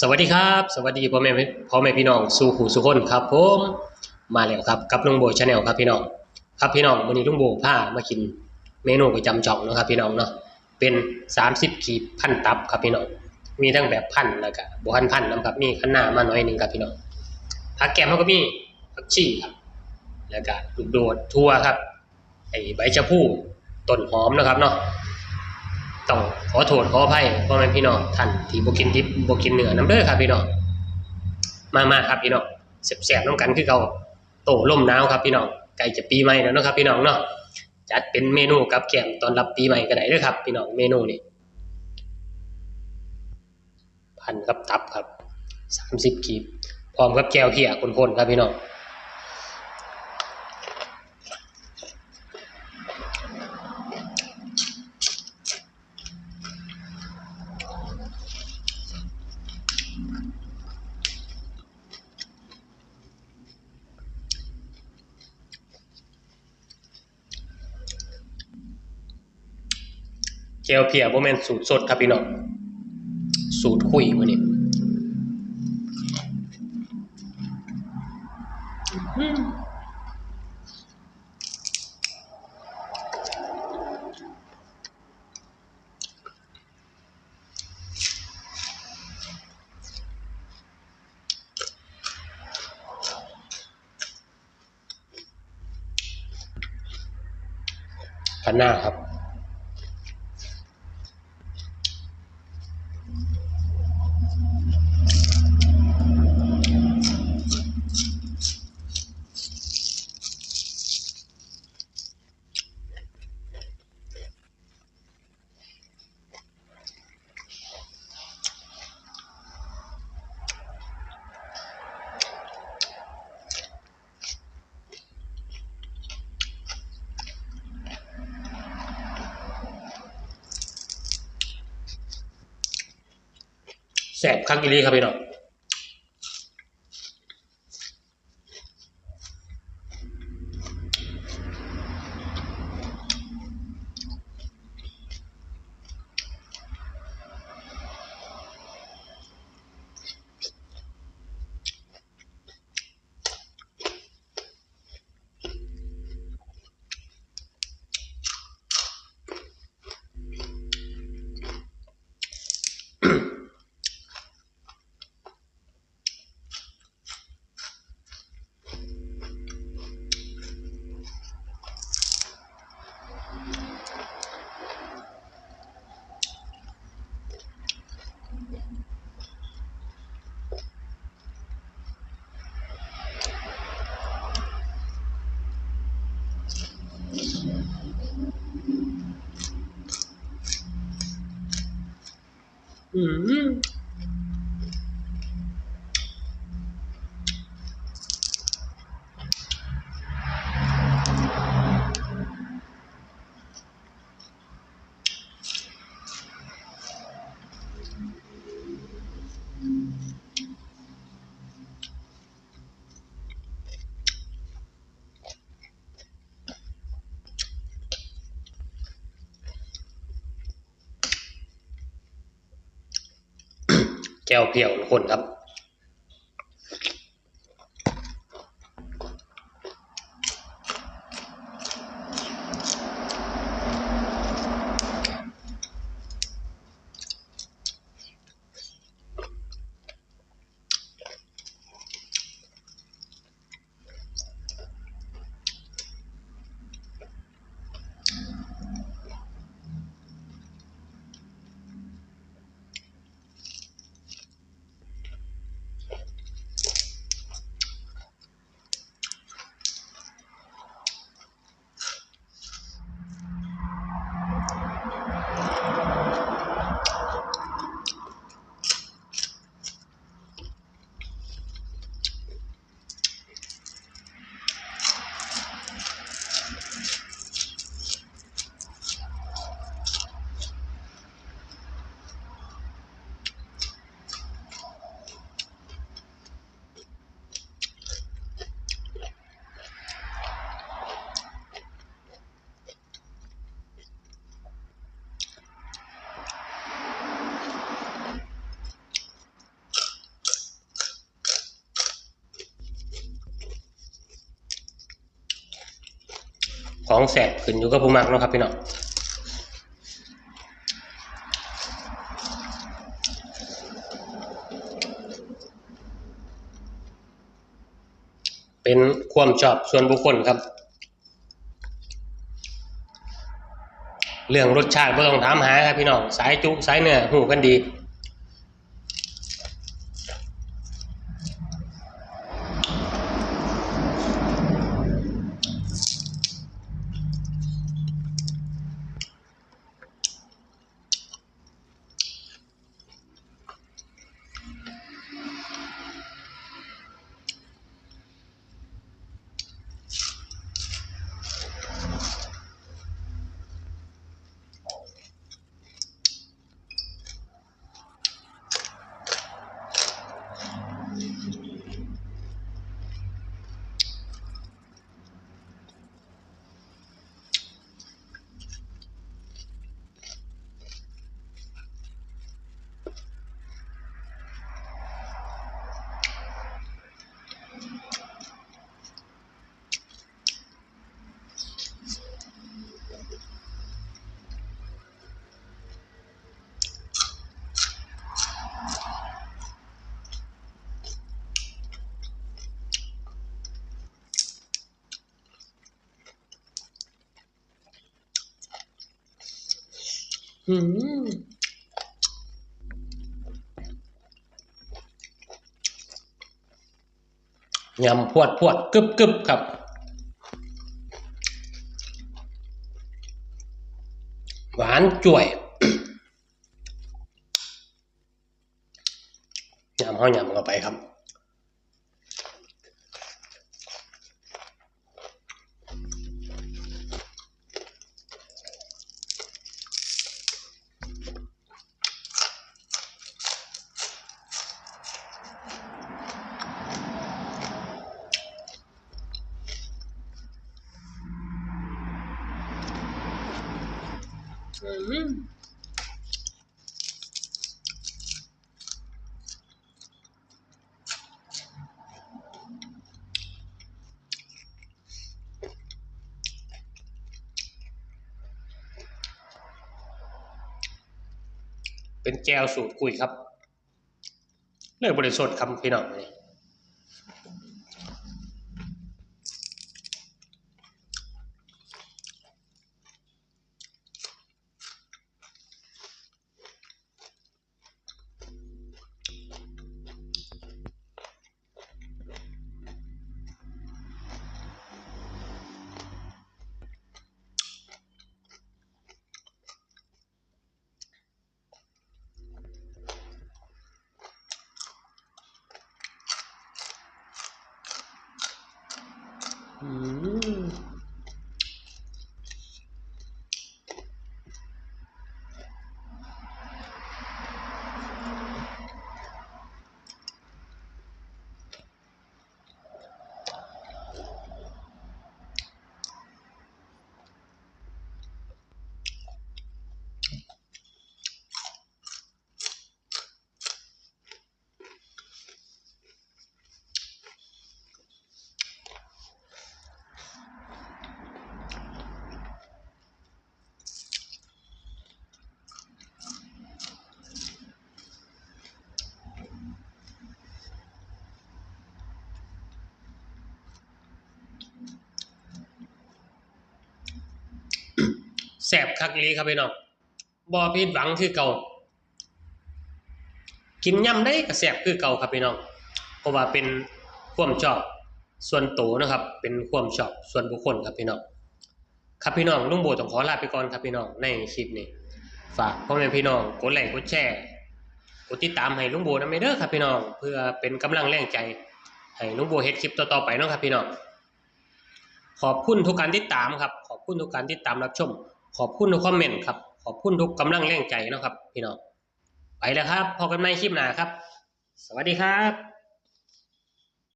สวัสดีครับ สวัสดีพ่อแม่พ่อแม่พี่น้องสู่หูสุคนครับผมมาแล้วครับกับลุงโบชาแนลครับพี่น้องครับพี่น้องวันนี้ลุงโบพามากินเมนูประจำจ่องนะครับพี่น้องเนาะเป็น 30 ขีดพันตับครับพี่น้องมีทั้งแบบพันแล้วก็บพันพันนะครับมีขันหน้ามาหน่อยหนึงครับพี่น้องผักแกมเขาก็มีผักชีครับแล้วก็ลูกโดดทั่วครับไอใบชะพูต้นหอมนะครับเนาะ ต้องขอโทษขออภัยพ่อแม่พี่น้องท่านที่บกินดิบบกินเนื้อน้ำเด้อครับพี่น้องมามาครับพี่น้องแซ่บๆน้ำกันคือเก่าโตล่มหนาวครับพี่น้องใกล้จะปีใหม่แล้วนะครับ พี่น้องเนาะจัดเป็นเมนูกับแก้มตอนรับปีใหม่ก็ได้ด้อครับ พี่น้องเมนูนี้พันกับตับครับสามสิบกีบพร้อมกับแก้วเพียคนๆครับพี่น้อง เจลเพียโบแมนสูตรสดครับพี่น้องสูตรคุยมื้อนี้พันหน้าครับ แสบคักอีหลีครับพี่น้อง อืม แก้วเพียวทุกคนครับ อ ของแสบขึ้นอยู่กับผู้มักเนาะครับพี่น้องเป็นความชอบส่วนบุคคลครับ เรื่องรสชาติไม่ต้องถามหาครับพี่น้อง สายจุ สายเนื้อหูกันดี อืมยำพวดพวดกึบกึบครับหวานจ่วยยำห้อยำเข้าไปครับ อืมเป็นแจวสูตรกุยครับ เลยบริสุทธิ์คำพี่น้องนี่อืม แสบคักลีครับพี่น้องบ่ผิดหวังคือเก่า กินย่ำได้ก็แสบคือเก่าครับพี่น้องเพราะว่าเป็นความชอบส่วนตัวนะครับ เป็นความชอบส่วนบุคคลครับพี่น้องครับพี่น้องลุงโบต้องขอลาไปก่อนครับพี่น้องในคลิปนี้ฝากพ่อแม่พี่น้องกดไลค์กดแชร์กดติดตามให้ลุงโบนำเด้อครับพี่น้องเพื่อเป็นกำลังแรงใจให้ลุงโบเฮ็ดคลิปต่อๆไปเนาะครับพี่น้องขอบคุณทุกการติดตามครับ ขอบคุณทุกการติดตามรับชม ขอบคุณทุกคอมเมนต์ครับ ขอบคุณทุกกำลังแรงใจนะครับ พี่น้องไปแล้วครับพอกันใหม่คลิปหน้าครับ สวัสดีครับ